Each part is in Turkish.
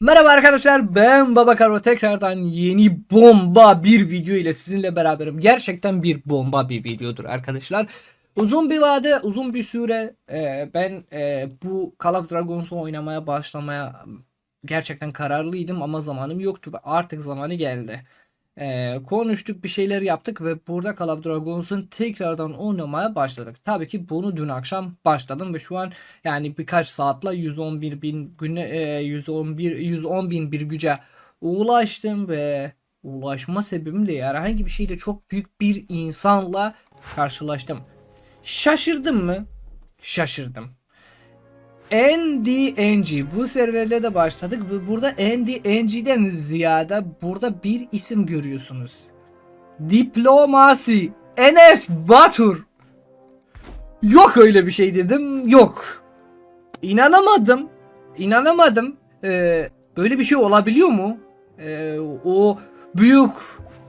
Merhaba arkadaşlar ben Baba Karo tekrardan yeni bomba bir video ile sizinle beraberim. Gerçekten bir bomba bir videodur arkadaşlar. Uzun bir vade uzun bir süre e, ben e, bu Call of Dragons'u oynamaya başlamaya gerçekten kararlıydım ama zamanım yoktu ve artık zamanı geldi. E, konuştuk bir şeyler yaptık ve burada Call Dragons'un tekrardan oynamaya başladık. Tabii ki bunu dün akşam başladım ve şu an yani birkaç saatle 111 bin güne e, 111 110 bin bir güce ulaştım ve ulaşma sebebim de herhangi bir şeyle çok büyük bir insanla karşılaştım. Şaşırdım mı? Şaşırdım. NDNG bu serverle de başladık ve burada NDNG'den ziyade burada bir isim görüyorsunuz. Diplomasi Enes Batur. Yok öyle bir şey dedim. Yok. İnanamadım. İnanamadım. Ee, böyle bir şey olabiliyor mu? Ee, o büyük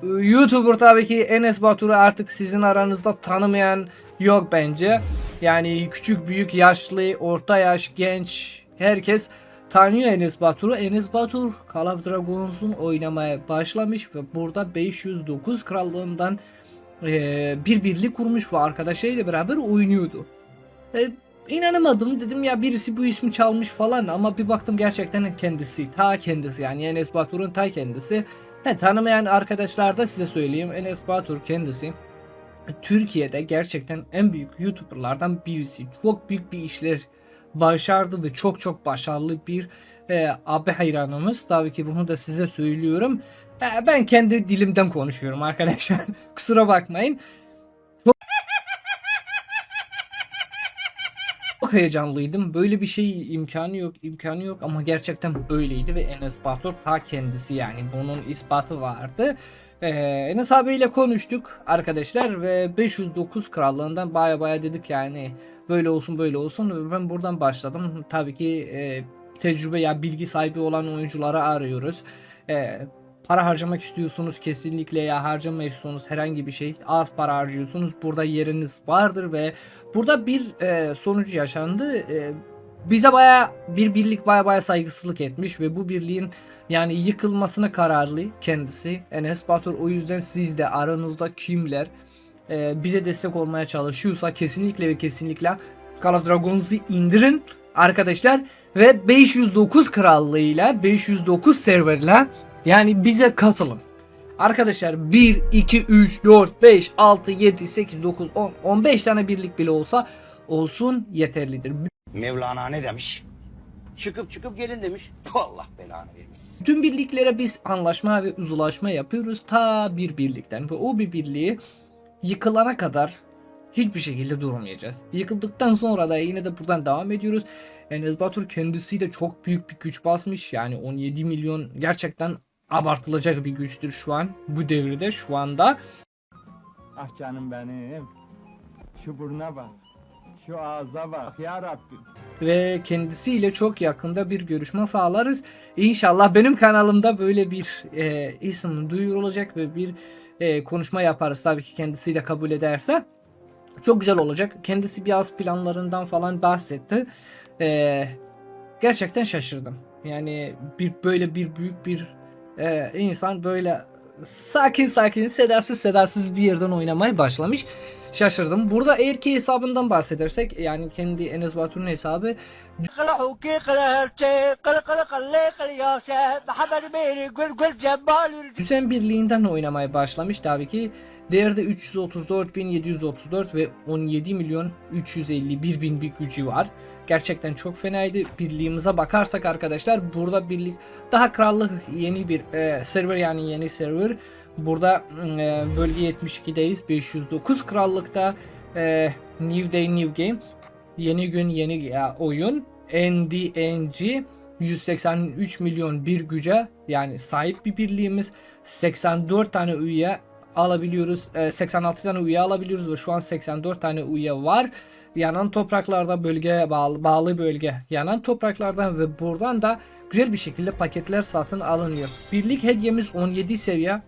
YouTuber tabii ki Enes Batur'u artık sizin aranızda tanımayan yok bence. Yani küçük, büyük, yaşlı, orta yaş, genç herkes tanıyor Enes Batur'u. Enes Batur Call of Dragons'un oynamaya başlamış ve burada 509 krallığından e, bir birlik kurmuş ve arkadaşlarıyla beraber oynuyordu. E, inanamadım dedim ya birisi bu ismi çalmış falan ama bir baktım gerçekten kendisi ta kendisi yani Enes Batur'un ta kendisi. He, tanımayan arkadaşlar da size söyleyeyim Enes Batur kendisi Türkiye'de gerçekten en büyük YouTuber'lardan birisi. Çok büyük bir işler başardı ve çok çok başarılı bir e, abi hayranımız. Tabii ki bunu da size söylüyorum. E, ben kendi dilimden konuşuyorum arkadaşlar. Kusura bakmayın. Çok heyecanlıydım. Böyle bir şey imkanı yok, imkanı yok ama gerçekten böyleydi ve Enes Batur ta kendisi yani bunun ispatı vardı. Ee, Enes abiyle konuştuk arkadaşlar ve 509 krallığından baya baya dedik yani böyle olsun böyle olsun ben buradan başladım. Tabii ki e, tecrübe ya bilgi sahibi olan oyuncuları arıyoruz. E, para harcamak istiyorsunuz kesinlikle ya harcamıyorsunuz herhangi bir şey. Az para harcıyorsunuz burada yeriniz vardır ve burada bir e, sonucu yaşandı. E, bize baya bir birlik baya baya saygısızlık etmiş ve bu birliğin yani yıkılmasına kararlı kendisi Enes Batur. O yüzden siz de aranızda kimler e, bize destek olmaya çalışıyorsa kesinlikle ve kesinlikle Call of Dragons'u indirin arkadaşlar ve 509 krallığıyla 509 serverla yani bize katılın. Arkadaşlar 1, 2, 3, 4, 5, 6, 7, 8, 9, 10, 15 tane birlik bile olsa olsun yeterlidir. Mevlana ne demiş? Çıkıp çıkıp gelin demiş. Allah belanı vermesin. Bütün birliklere biz anlaşma ve uzlaşma yapıyoruz ta bir birlikten ve o bir birliği yıkılana kadar hiçbir şekilde durmayacağız. Yıkıldıktan sonra da yine de buradan devam ediyoruz. Enes Batur kendisi de çok büyük bir güç basmış. Yani 17 milyon gerçekten abartılacak bir güçtür şu an. Bu devirde şu anda. Ah canım benim. Şu buruna bak. Şu ağza bak ya Rabbim. ve kendisiyle çok yakında bir görüşme sağlarız. İnşallah benim kanalımda böyle bir e, isim duyurulacak ve bir e, konuşma yaparız. Tabii ki kendisiyle kabul ederse. Çok güzel olacak. Kendisi biraz planlarından falan bahsetti. E, gerçekten şaşırdım. Yani bir böyle bir büyük bir e, insan böyle sakin sakin sedasız sedasız bir yerden oynamaya başlamış. Şaşırdım. Burada eğer ki hesabından bahsedersek yani kendi Enes Batur'un hesabı Düzen birliğinden oynamaya başlamış tabii ki. Değerde 334.734 ve 17 milyon 351 bin bir gücü var. Gerçekten çok fenaydı. Birliğimize bakarsak arkadaşlar burada birlik daha krallık yeni bir e, server yani yeni server. Burada e, bölge 72'deyiz. 509 krallıkta e, New Day New Game. Yeni gün yeni ya, oyun. NDNG 183 milyon bir güce yani sahip bir birliğimiz 84 tane üye alabiliyoruz. E, 86 tane üye alabiliyoruz ve şu an 84 tane üye var. Yanan topraklarda bölgeye bağlı, bağlı bölge yanan topraklardan ve buradan da güzel bir şekilde paketler satın alınıyor. Birlik hediyemiz 17 seviye.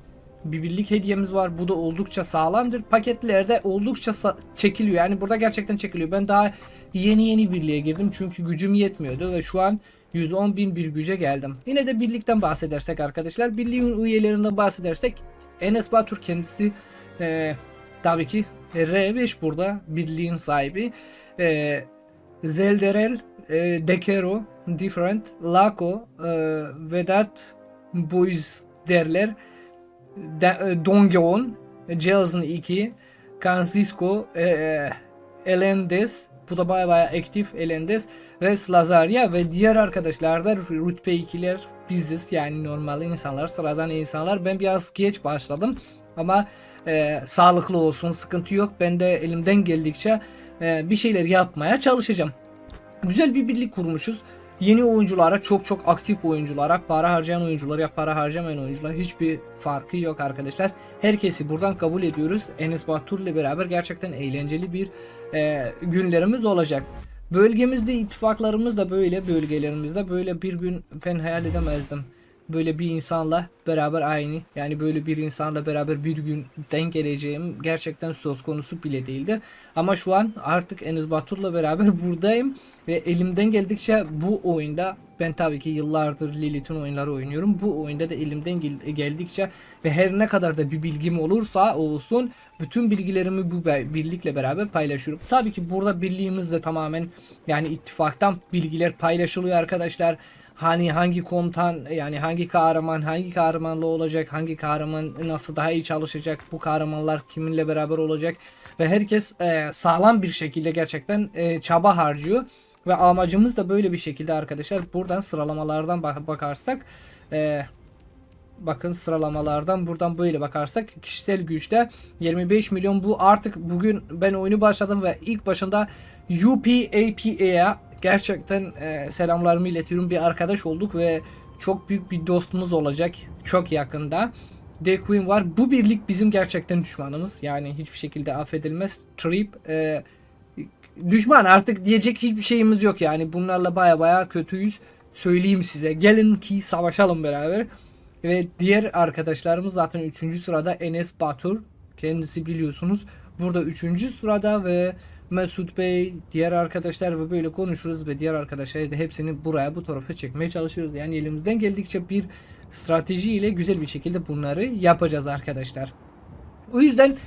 Bir birlik hediyemiz var. Bu da oldukça sağlamdır. Paketlerde oldukça çekiliyor. Yani burada gerçekten çekiliyor. Ben daha yeni yeni birliğe girdim çünkü gücüm yetmiyordu ve şu an 110 bin bir güce geldim. Yine de birlikten bahsedersek arkadaşlar. Birliğin üyelerinden bahsedersek Enes Batur kendisi e, tabii ki R5 burada birliğin sahibi. E, Zelderel, e, Dekero, Different, Lako, e, Vedat Boys derler. De, e, Dongeon, Jelson 2, Francisco, e, e, Elendes, bu da baya baya aktif Elendes ve Slazaria ve diğer arkadaşlar da rütbe 2'ler biziz. Yani normal insanlar sıradan insanlar. Ben biraz geç başladım ama e, sağlıklı olsun sıkıntı yok. Ben de elimden geldikçe e, bir şeyler yapmaya çalışacağım. Güzel bir birlik kurmuşuz yeni oyunculara çok çok aktif oyunculara para harcayan oyunculara para harcamayan oyuncular hiçbir farkı yok arkadaşlar herkesi buradan kabul ediyoruz Enes Batur ile beraber gerçekten eğlenceli bir e, günlerimiz olacak. Bölgemizde ittifaklarımız da böyle bölgelerimizde böyle bir gün ben hayal edemezdim. Böyle bir insanla beraber aynı yani böyle bir insanla beraber bir gün denk geleceğim gerçekten söz konusu bile değildi. Ama şu an artık Enes Batur'la beraber buradayım ve elimden geldikçe bu oyunda ben tabii ki yıllardır Lilith'in oyunları oynuyorum. Bu oyunda da elimden gel- geldikçe ve her ne kadar da bir bilgim olursa olsun bütün bilgilerimi bu birlikle beraber paylaşıyorum. Tabii ki burada birliğimiz de tamamen yani ittifaktan bilgiler paylaşılıyor arkadaşlar. Hani hangi komutan yani hangi kahraman hangi kahramanla olacak hangi kahraman nasıl daha iyi çalışacak bu kahramanlar kiminle beraber olacak ve herkes e, sağlam bir şekilde gerçekten e, çaba harcıyor ve amacımız da böyle bir şekilde arkadaşlar buradan sıralamalardan bak- bakarsak e, bakın sıralamalardan buradan böyle bakarsak kişisel güçte 25 milyon bu artık bugün ben oyunu başladım ve ilk başında UPAPA'ya gerçekten e, selamlarımı iletiyorum bir arkadaş olduk ve çok büyük bir dostumuz olacak çok yakında. The Queen var. Bu birlik bizim gerçekten düşmanımız. Yani hiçbir şekilde affedilmez. Trip e, düşman artık diyecek hiçbir şeyimiz yok yani. Bunlarla baya baya kötüyüz. Söyleyeyim size. Gelin ki savaşalım beraber. Ve diğer arkadaşlarımız zaten 3. sırada Enes Batur. Kendisi biliyorsunuz. Burada 3. sırada ve Mesut Bey, diğer arkadaşlar ve böyle konuşuruz ve diğer arkadaşlar da hepsini buraya bu tarafa çekmeye çalışıyoruz. Yani elimizden geldikçe bir strateji ile güzel bir şekilde bunları yapacağız arkadaşlar. O yüzden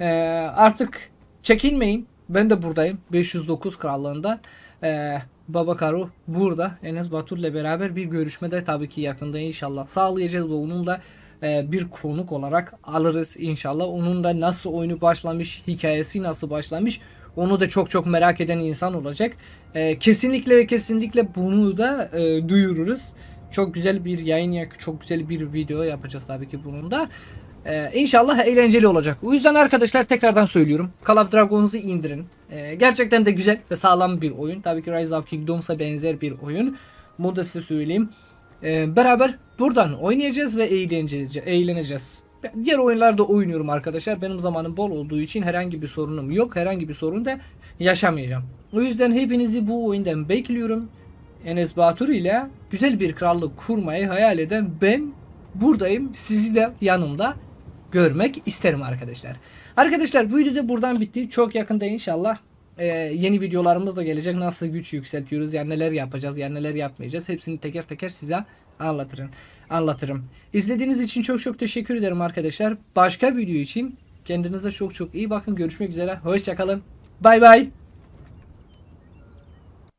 eee, artık çekinmeyin. Ben de buradayım. 509 krallığında. Eee Baba Karo burada. Enes Batur'la beraber bir görüşmede tabii ki yakında inşallah sağlayacağız ve onun da eee, bir konuk olarak alırız inşallah. Onun da nasıl oyunu başlamış, hikayesi nasıl başlamış onu da çok çok merak eden insan olacak. Eee, kesinlikle ve kesinlikle bunu da eee, duyururuz. Çok güzel bir yayın, çok güzel bir video yapacağız tabii ki bunun da. Ee, inşallah eğlenceli olacak. O yüzden arkadaşlar tekrardan söylüyorum. Call of Dragons'u indirin. Ee, gerçekten de güzel ve sağlam bir oyun. Tabii ki Rise of Kingdoms'a benzer bir oyun. Bunu da size söyleyeyim. Ee, beraber buradan oynayacağız ve eğleneceğiz. eğleneceğiz. Ben diğer oyunlarda oynuyorum arkadaşlar. Benim zamanım bol olduğu için herhangi bir sorunum yok. Herhangi bir sorun da yaşamayacağım. O yüzden hepinizi bu oyundan bekliyorum. Enes Batur ile güzel bir krallık kurmayı hayal eden ben buradayım. Sizi de yanımda görmek isterim arkadaşlar. Arkadaşlar bu video da buradan bitti. Çok yakında inşallah e, yeni videolarımız da gelecek. Nasıl güç yükseltiyoruz, yani neler yapacağız, yani neler yapmayacağız. Hepsini teker teker size anlatırım. Anlatırım. İzlediğiniz için çok çok teşekkür ederim arkadaşlar. Başka video için kendinize çok çok iyi bakın. Görüşmek üzere. Hoşçakalın. Bay bay.